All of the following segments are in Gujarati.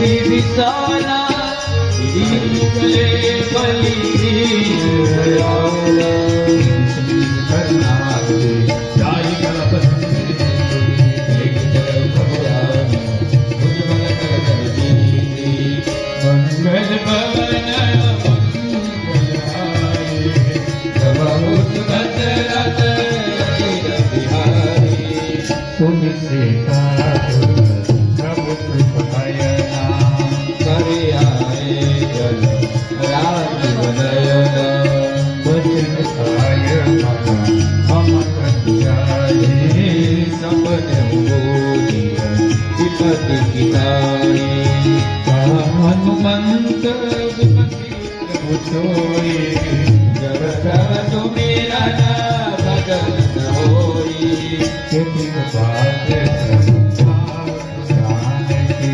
ती विसाला दिले बली करणार विपति किताई हनुमंत प्रभु सोए जब तब तुमेरा भजन न होई खेती बात जानकी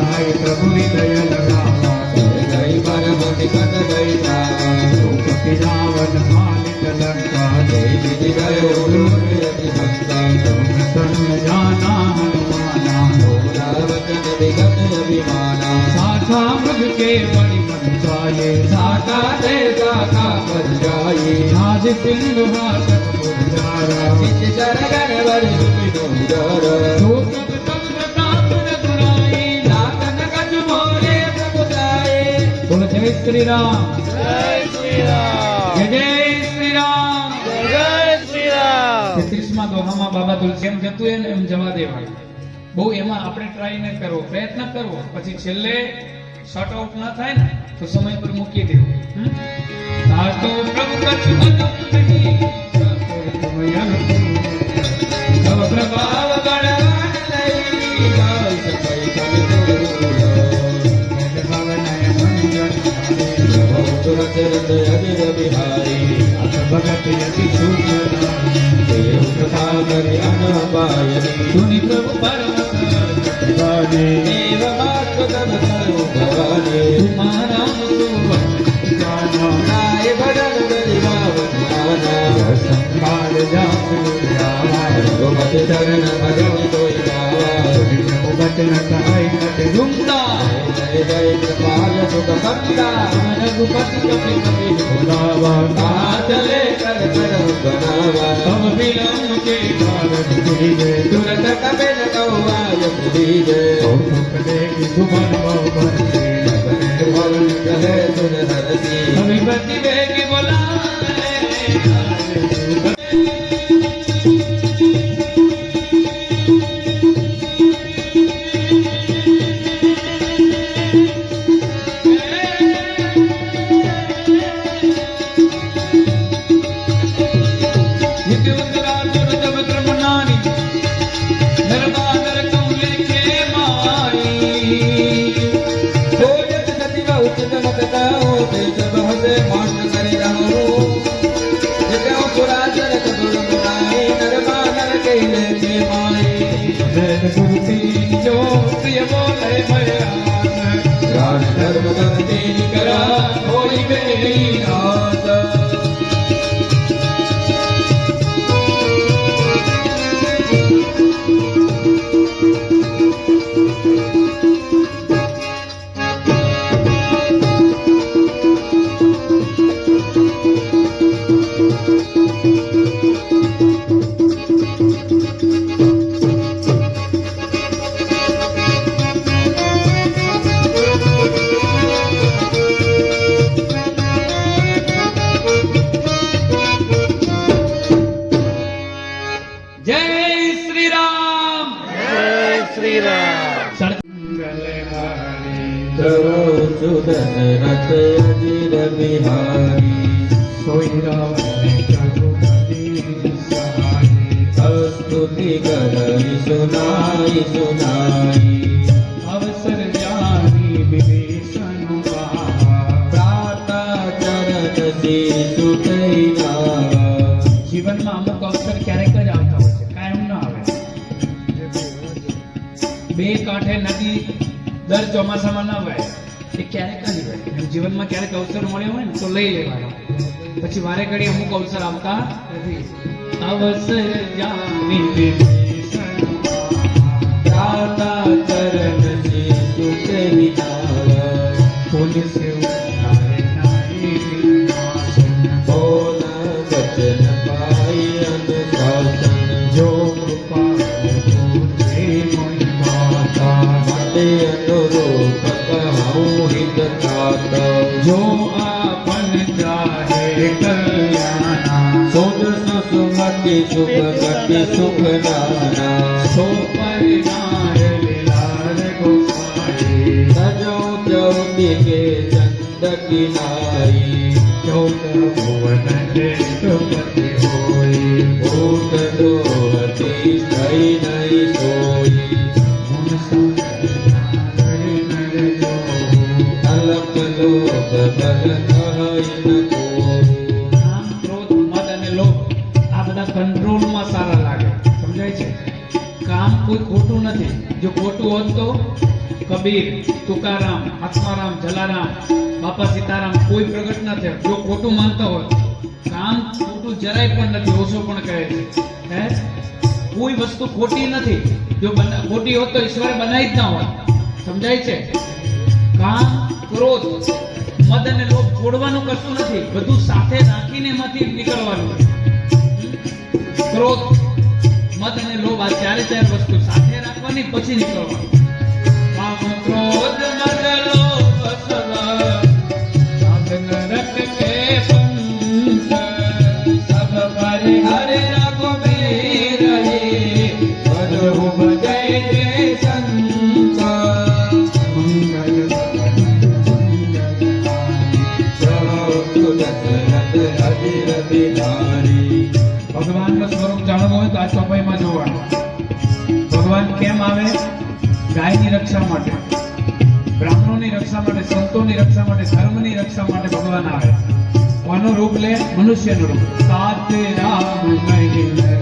જાય પ્રભુની દયા લગાવા જય જય પરમતિ પદ દૈતા ભૂપતિ રાવણ માલિક લંકા જય વિધિ ગયો લોરયતિ ભક્તા સૌન સન જાના હનુમાના ગોરા વચન વિગત અભિમાના સાચા મૃગ કે વળી મન ચાલે સાચા દે સાચા પર જાય આજ સિંધુ હાથ પુરજારા સિદ્ધ સરગણ વર સુખી નો ડર જય શ્રી રામ જય શ્રી રામ જય શ્રી રામ તેત્રીસમાં દોહામાં બાબા તુલસી એમ જતું એને એમ જવા દેવાય. બહુ એમાં આપણે ટ્રાય ન કરવો પ્રયત્ન કરવો. પછી છેલ્લે શોર્ટ આઉટ ના થાય ને તો સમય પર મૂકી દેવો. આ તો પ્રભુ કચ્છ નહીં પ્રભાવ ચરણ પ્રભુ વચન કહાઈ મત ઝુમતા જય જય કૃપાલ સુખ કંદા રઘુપતિ કપી કપી બોલાવા કહા કર કર બનાવા તબ વિલંબ કે કારણ દીજે તુરત કબે ન કૌવાય દીજે કૌતુક દેખી સુમન મોહન ભવન કહે સુન ધરતી અભિપતિ વેગી બોલાવે धर्म دن تي ني کرا هوئي بني જીવનમાં અમુક અવસર ક્યારેક જ આવતા હોય ના આવે બે કાંઠે નદી દર ચોમાસામાં ના વહે ક્યારેક જ જીવનમાં ક્યારેક અવસર મળ્યો હોય ને, તો લઈ લેવાનો. પછી વારે ઘડી અમુક અવસર આવતા નથી. અવસર જાની વિભીષણ ગતિ સુખ જલારામ, બાપા સીતારામ, કોઈ પ્રગટ ના થયા. જો ખોટું માનતા હોય, કામ ખોટું જરાય પણ નથી, ઓછો પણ કહે છે. હે? કોઈ વસ્તુ ખોટી નથી. જો ખોટી હોત તો ઈશ્વરે બનાવી જ ના હોય સમજાય છે? કામ ક્રોધ મદ અને લોભ છોડવાનું કરતું નથી. બધું સાથે રાખીને એમાંથી નીકળવાનું. ક્રોધ, મદ અને લોભ, આ ચારે ચાર વસ્તુ સાથે રાખવાની, પછી નીકળવાનું. ક્રોધ, મદ ભગવાન કેમ આવે ગાયની રક્ષા માટે બ્રાહ્મણોની રક્ષા માટે સંતોની રક્ષા માટે ધર્મની રક્ષા માટે ભગવાન આવે. રૂપ લે? મનુષ્યનું રૂપ. સાત રામ નહીં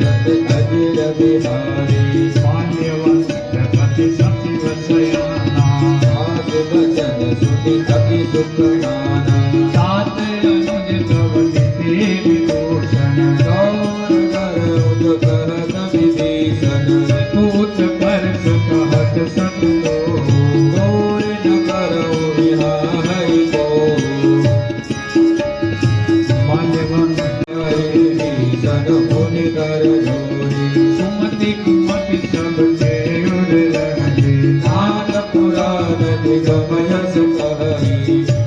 यद्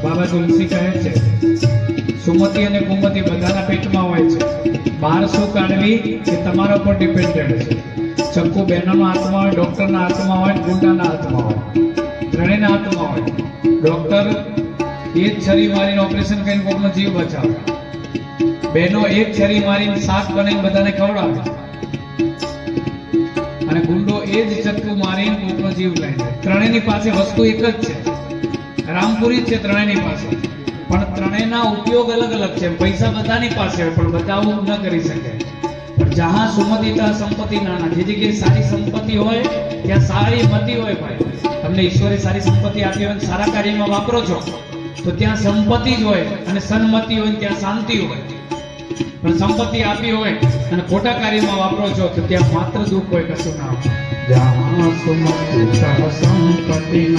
બાબા તુલસી કહે છે, સુમતિ અને કુમતિ બધાના પેટમાં હોય છે. બહાર કાઢવી એ તમારા પર ડિપેન્ડન્ટ છે. ચક્કુ બહેનોના હાથમાં હોય ડોક્ટરના હાથમાં હોય, ગુંડાના હાથમાં હોય ત્રણેયના હાથમાં હોય. ડોક્ટર એ જ છરી મારીને ઓપરેશન કરીને કોકનો જીવ બચાવે. બહેનો એક છરી મારીને શાક બનાવીને બધાને ખવડાવે. એ જ ચક્કુ મારીને કોકનો જીવ લઈ જાય ત્રણેયની પાસે વસ્તુ એક જ છે. રામપુરી જ છે ત્રણેયની પાસે. પણ ત્રણેયના ઉપયોગ અલગ અલગ છે. પૈસા બધાની પાસે પણ બધા ન કરી શકે. પણ સુમતિ ત્યાં સંપત્તિ નાના. જે જગ્યાએ સારી સંપત્તિ હોય, ત્યાં સારી મતિ હોય ભાઈ. તમને ઈશ્વરે સારી સંપત્તિ આપી હોય સારા કાર્યમાં વાપરો છો, તો ત્યાં સંપત્તિ જ હોય અને સન્મતિ હોય ત્યાં શાંતિ હોય. પણ સંપત્તિ આપી હોય અને ખોટા કાર્યમાં વાપરો છો તો ત્યાં માત્ર દુઃખ હોય કશું ના હોય. સુમતિ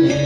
સહ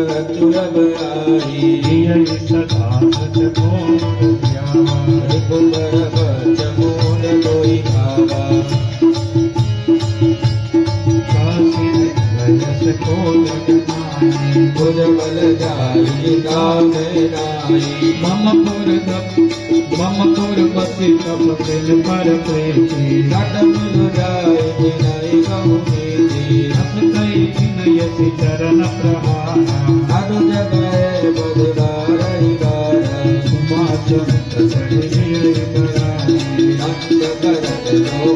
સદા કાશી વયસ કોદક માને મમ પુર મમ પુર પતિ તપ દિલ પર પ્રેતી અસ કઈ ચિનયતિ ચરણ પ્રહારા સુમાચમ ચડી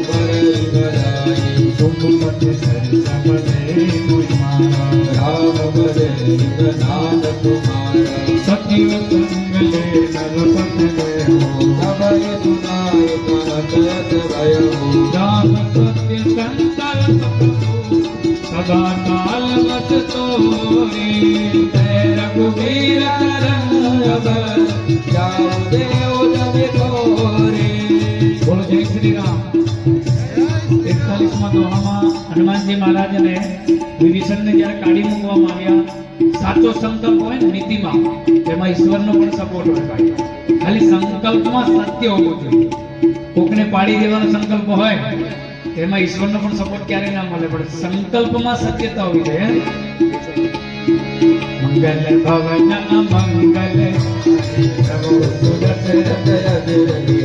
કરાઈ સુમતિ સરી સબલે હનુમાનજી મહારાજને વિભીષણને જ્યારે કાઢી મૂકવામાં આવ્યા, સાચો સંકલ્પ હોય ને નીતિમાં, તેમાં ઈશ્વરનો પણ સપોર્ટ હોય ભાઈ. ખાલી સંકલ્પમાં સત્ય હોવો જોઈએ. કોકને પાડી દેવાનો સંકલ્પ હોય એમાં ઈશ્વરનો પણ સપોર્ટ ક્યારે ના મળે. પણ સંકલ્પમાં સત્યતા હોવી જોઈએ મંગલ ભવન મંગલ પ્રભુ સુરત હસ